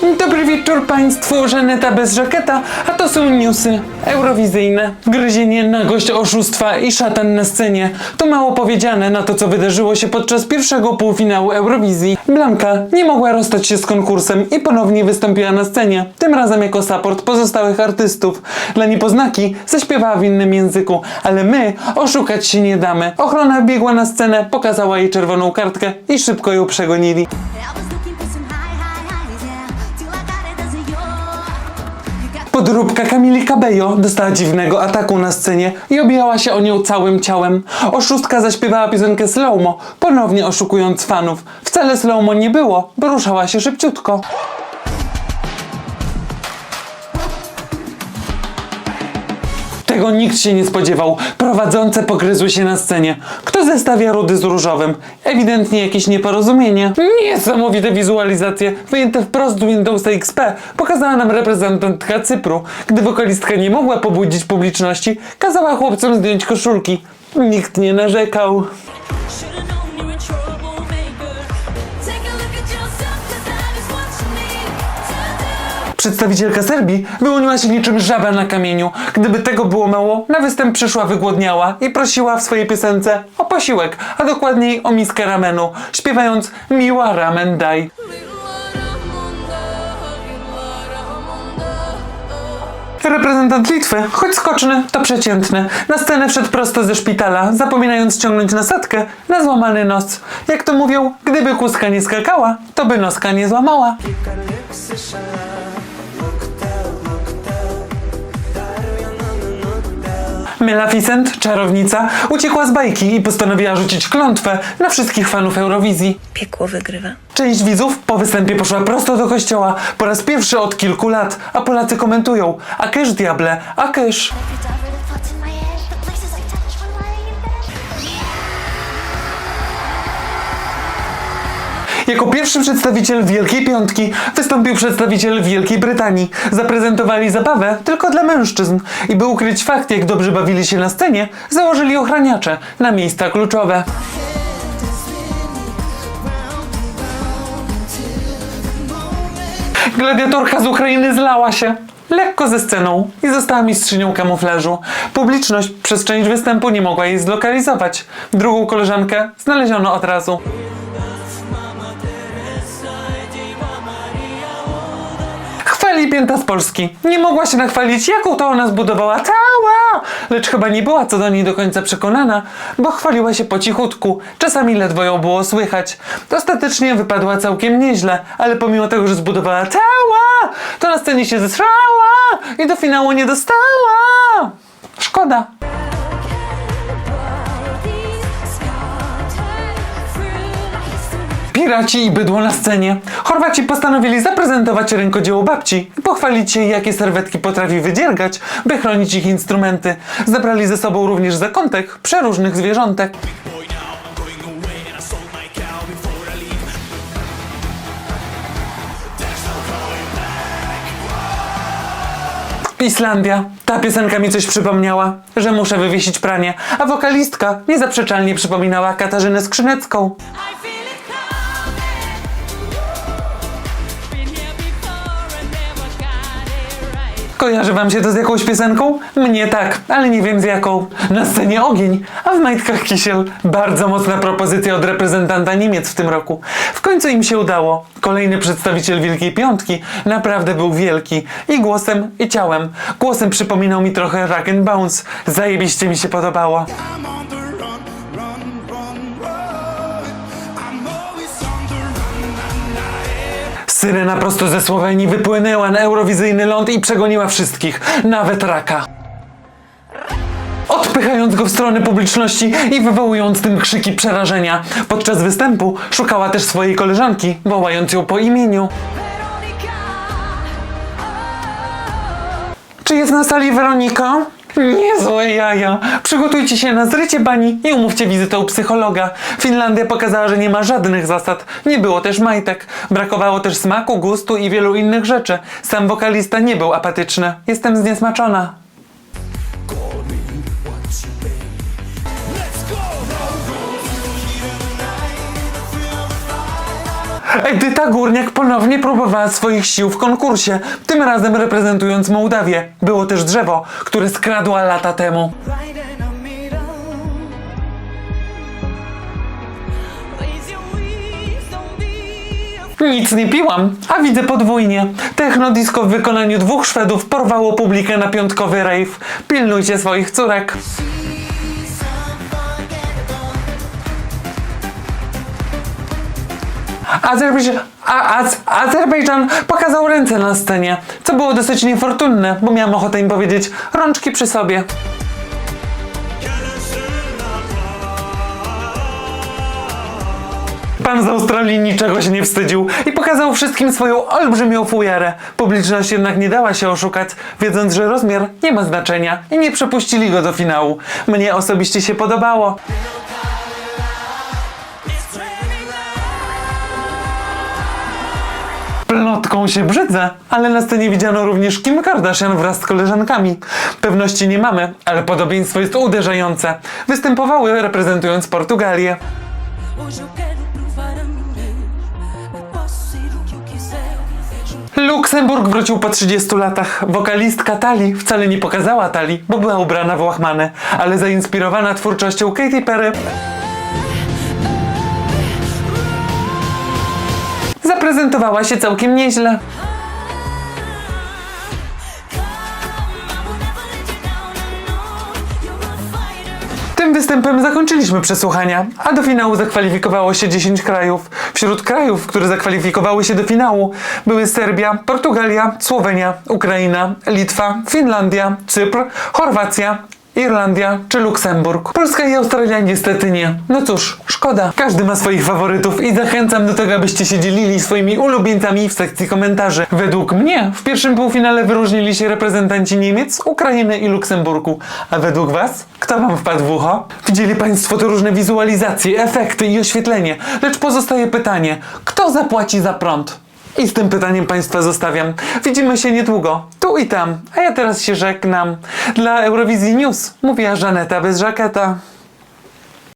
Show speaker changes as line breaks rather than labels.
Dobry wieczór Państwu, Żaneta bez żaketa, a to są newsy eurowizyjne. Gryzienie, nagość, oszustwa i szatan na scenie. To mało powiedziane na to, co wydarzyło się podczas pierwszego półfinału Eurowizji. Blanka nie mogła rozstać się z konkursem i ponownie wystąpiła na scenie, tym razem jako support pozostałych artystów. Dla niepoznaki zaśpiewała w innym języku, ale my oszukać się nie damy. Ochrona biegła na scenę, pokazała jej czerwoną kartkę i szybko ją przegonili. Podróbka Kamili Cabello dostała dziwnego ataku na scenie i objęła się o nią całym ciałem. Oszustka zaśpiewała piosenkę Slowmo, ponownie oszukując fanów. Wcale Slowmo nie było, bo ruszała się szybciutko. Tego nikt się nie spodziewał. Prowadzące pogryzły się na scenie. Kto zestawia rudy z różowym? Ewidentnie jakieś nieporozumienie. Niesamowite wizualizacje, wyjęte wprost z Windowsa XP, pokazała nam reprezentantka Cypru. Gdy wokalistka nie mogła pobudzić publiczności, kazała chłopcom zdjąć koszulki. Nikt nie narzekał. Przedstawicielka Serbii wyłoniła się niczym żaba na kamieniu. Gdyby tego było mało, na występ przyszła wygłodniała i prosiła w swojej piosence o posiłek, a dokładniej o miskę ramenu, śpiewając Miła ramen daj. Reprezentant Litwy, choć skoczny, to przeciętny. Na scenę wszedł prosto ze szpitala, zapominając ściągnąć nasadkę na złamany nos. Jak to mówią, gdyby kózka nie skakała, to by noska nie złamała. Maleficent, czarownica, uciekła z bajki i postanowiła rzucić klątwę na wszystkich fanów Eurowizji.
Piekło wygrywa.
Część widzów po występie poszła prosto do kościoła po raz pierwszy od kilku lat, a Polacy komentują a kysz diable, a kysz. Jako pierwszy przedstawiciel Wielkiej Piątki wystąpił przedstawiciel Wielkiej Brytanii. Zaprezentowali zabawę tylko dla mężczyzn i by ukryć fakt, jak dobrze bawili się na scenie, założyli ochraniacze na miejsca kluczowe. Gladiatorka z Ukrainy zlała się lekko ze sceną i została mistrzynią kamuflażu. Publiczność przez część występu nie mogła jej zlokalizować. Drugą koleżankę znaleziono od razu. Pięta z Polski. Nie mogła się nachwalić, jaką to ona zbudowała cała, lecz chyba nie była co do niej do końca przekonana, bo chwaliła się po cichutku. Czasami ledwo ją było słychać. Ostatecznie wypadła całkiem nieźle, ale pomimo tego, że zbudowała cała, to na scenie się zesrała i do finału nie dostała. Szkoda. Piraci i bydło na scenie. Chorwaci postanowili zaprezentować rękodzieło babci i pochwalić się, jakie serwetki potrafi wydziergać, by chronić ich instrumenty. Zabrali ze sobą również zakątek przeróżnych zwierzątek. Islandia. Ta piosenka mi coś przypomniała, że muszę wywiesić pranie, a wokalistka niezaprzeczalnie przypominała Katarzynę Skrzynecką. Kojarzy wam się to z jakąś piosenką? Mnie tak, ale nie wiem z jaką. Na scenie ogień, a w majtkach kisiel. Bardzo mocna propozycja od reprezentanta Niemiec w tym roku. W końcu im się udało. Kolejny przedstawiciel Wielkiej Piątki naprawdę był wielki. I głosem, i ciałem. Głosem przypominał mi trochę Rock and Bounce. Zajebiście mi się podobało. Syrena prosto ze Słowenii wypłynęła na eurowizyjny ląd i przegoniła wszystkich, nawet raka. Odpychając go w stronę publiczności i wywołując tym krzyki przerażenia. Podczas występu szukała też swojej koleżanki, wołając ją po imieniu. Czy jest na sali Weronika? Niezłe jaja. Przygotujcie się na zrycie bani i umówcie wizytę u psychologa. Finlandia pokazała, że nie ma żadnych zasad. Nie było też majtek. Brakowało też smaku, gustu i wielu innych rzeczy. Sam wokalista nie był apatyczny. Jestem zniesmaczona. Edyta Górniak ponownie próbowała swoich sił w konkursie, tym razem reprezentując Mołdawię. Było też drzewo, które skradła lata temu. Nic nie piłam, a widzę podwójnie. Technodisco w wykonaniu dwóch Szwedów porwało publikę na piątkowy rave. Pilnujcie swoich córek. Azerbejdżan, a, az, Azerbejdżan pokazał ręce na scenie, co było dosyć niefortunne, bo miałam ochotę im powiedzieć rączki przy sobie. Pan z Australii niczego się nie wstydził i pokazał wszystkim swoją olbrzymią fujarę. Publiczność jednak nie dała się oszukać, wiedząc, że rozmiar nie ma znaczenia i nie przepuścili go do finału. Mnie osobiście się podobało. Plotką się brzydzę, ale na scenie widziano również Kim Kardashian wraz z koleżankami. Pewności nie mamy, ale podobieństwo jest uderzające. Występowały reprezentując Portugalię. Luksemburg wrócił po 30 latach. Wokalistka Tali wcale nie pokazała Tali, bo była ubrana w łachmany, ale zainspirowana twórczością Katy Perry
know you're a fighter.
Tym występem zakończyliśmy przesłuchania, a do finału zakwalifikowało się 10 krajów. Wśród krajów, które zakwalifikowały się do finału były Serbia, Portugalia, Słowenia, Ukraina, Litwa, Finlandia, Cypr, Chorwacja, Irlandia czy Luksemburg. Polska i Australia niestety nie. No cóż, szkoda. Każdy ma swoich faworytów i zachęcam do tego, abyście się dzielili swoimi ulubieńcami w sekcji komentarzy. Według mnie w pierwszym półfinale wyróżnili się reprezentanci Niemiec, Ukrainy i Luksemburgu. A według was? Kto wam wpadł w ucho? Widzieli państwo te różne wizualizacje, efekty i oświetlenie. Lecz pozostaje pytanie, kto zapłaci za prąd? I z tym pytaniem Państwa zostawiam. Widzimy się niedługo, tu i tam, a ja teraz się żegnam. Dla Eurowizji News mówiła Żaneta bez żaketa.